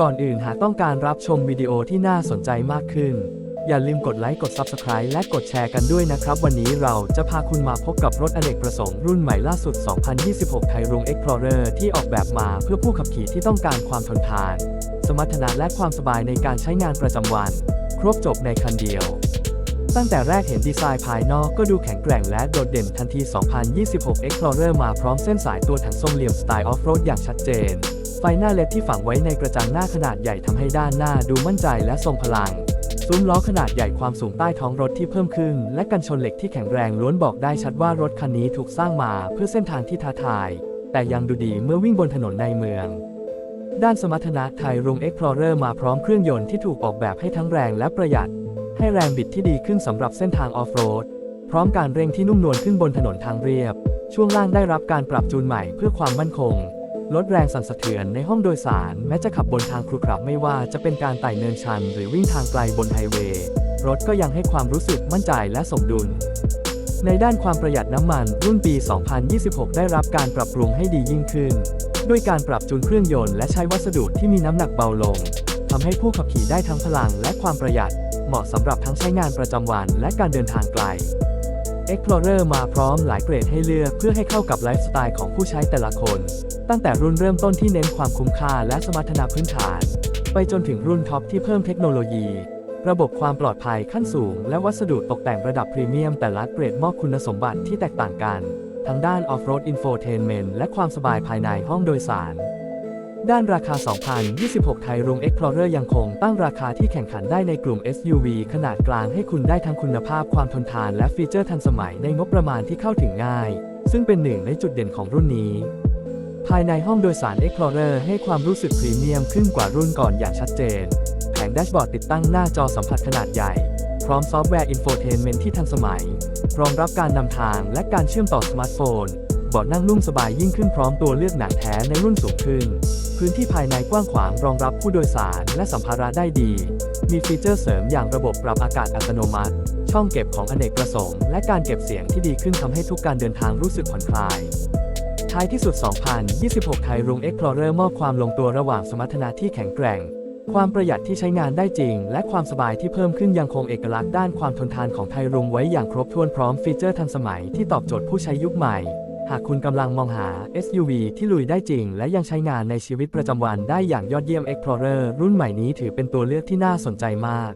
ก่อนอื่นหากต้องการรับชมวิดีโอที่น่าสนใจมากขึ้น อย่าลืมกดไลค์กด Subscribe และกดแชร์กันด้วยนะครับ วันนี้เราจะพาคุณมาพบกับรถอเนกประสงค์รุ่นใหม่ล่าสุด 2026ไทยรุง Explorer ที่ออกแบบมาเพื่อผู้ขับขี่ที่ต้องการความทนทาน สมรรถนะและความสบายในการใช้งานประจำวัน ครบจบในคันเดียวตั้งแต่แรกเห็นดีไซน์ภายนอกก็ดูแข็งแกร่งและโดดเด่นทันที 2026 Explorer มาพร้อมเส้นสายตัวถังทรงเหลี่ยมสไตล์ออฟโรดอย่างชัดเจน ไฟหน้าเลดที่ฝังไว้ในกระจังหน้าขนาดใหญ่ทำให้ด้านหน้าดูมั่นใจและทรงพลังซุ้มล้อขนาดใหญ่ความสูงใต้ท้องรถที่เพิ่มขึ้น และกันชนเหล็กที่แข็งแรงล้วนบอกได้ชัดว่ารถคันนี้ถูกสร้างมาเพื่อเส้นทางที่ท้าทาย แต่ยังดูดีเมื่อวิ่งบนถนนในเมือง ด้านสมรรถนะไทยรุง Explorer มาพร้อมเครื่องยนต์ที่ถูกออกแบบให้ทั้งแรงและประหยัด ให้แรงบิดที่ดีขึ้นสำหรับเส้นทางออฟโรดพร้อมการเร่งที่นุ่มนวลขึ้นบนถนนทางเรียบ ช่วงล่างได้รับการปรับจูนใหม่เพื่อความมั่นคง ลดแรงสั่นสะเทือนในห้องโดยสาร แม้จะขับบนทางครุขระไม่ว่าจะเป็นการไต่เนินชัน หรือวิ่งทางไกลบนไฮเวย์ รถก็ยังให้ความรู้สึกมั่นใจและสมดุล ในด้านความประหยัดน้ำมันรุ่นปี 2026 ได้รับการปรับปรุงให้ดียิ่งขึ้น ด้วยการปรับจูนเครื่องยนต์และใช้วัสดุที่มีน้ำหนักเบาลงทำให้ผู้ขับขี่ได้ทั้งพลังและความประหยัด เหมาะสำหรับทั้งใช้งานประจำวันและการเดินทางไกล Explorer มาพร้อมหลายเกรดให้เลือกเพื่อให้เข้ากับไลฟ์สไตล์ของผู้ใช้แต่ละคน ตั้งแต่รุ่นเริ่มต้นที่เน้นความคุ้มค่าและสมรรถนะพื้นฐาน ไปจนถึงรุ่นท็อปที่เพิ่มเทคโนโลยี ระบบความปลอดภัยขั้นสูง และวัสดุตกแต่งระดับพรีเมียมแต่ละเกรดมอบคุณสมบัติที่แตกต่างกัน ทั้งด้าน Off-road Infotainment และความสบายภายในห้องโดยสาร ด้านราคา 2026 ไทยรุง Explorer ยังคงตั้งราคาที่แข่งขันได้ในกลุ่ม SUV ขนาดกลางให้คุณได้ทั้งคุณภาพความทนทานและฟีเจอร์ทันสมัยในงบประมาณที่เข้าถึงง่าย ซึ่งเป็นหนึ่งในจุดเด่นของรุ่นนี้ ภายในห้องโดยสาร Explorer ให้ความรู้สึกพรีเมียมขึ้นกว่ารุ่นก่อนอย่างชัดเจน แผงแดชบอร์ดติดตั้งหน้าจอสัมผัสขนาดใหญ่ พร้อมซอฟต์แวร์อินโฟเทนเมนที่ทันสมัย รองรับการนำทางและการเชื่อมต่อสมาร์ทโฟนเบาะนั่งนุ่มสบายยิ่งขึ้นพร้อมตัวเลือกหนังแท้ในรุ่นสูงขึ้น พื้นที่ภายในกว้างขวางรองรับผู้โดยสารและสัมภาระได้ดี มีฟีเจอร์เสริมอย่างระบบปรับอากาศอัตโนมัติ ช่องเก็บของอเนกประสงค์ และการเก็บเสียงที่ดีขึ้นทำให้ทุกการเดินทางรู้สึกผ่อนคลาย ท้ายที่สุด 2026 ไทยรุง Explorer มอบความลงตัวระหว่างสมรรถนะที่แข็งแกร่ง ความประหยัดที่ใช้งานได้จริง และความสบายที่เพิ่มขึ้นยังคงเอกลักษณ์ด้านความทนทานของไทยรุงไว้อย่างครบถ้วนพร้อมฟีเจอร์ทันสมัยที่ตอบโจทย์ผู้ใช้ยุคใหม่ หากคุณกำลังมองหา SUV ที่ลุยได้จริง และยังใช้งานในชีวิตประจำวันได้อย่างยอดเยี่ยม Explorer รุ่นใหม่นี้ถือเป็นตัวเลือกที่น่าสนใจมาก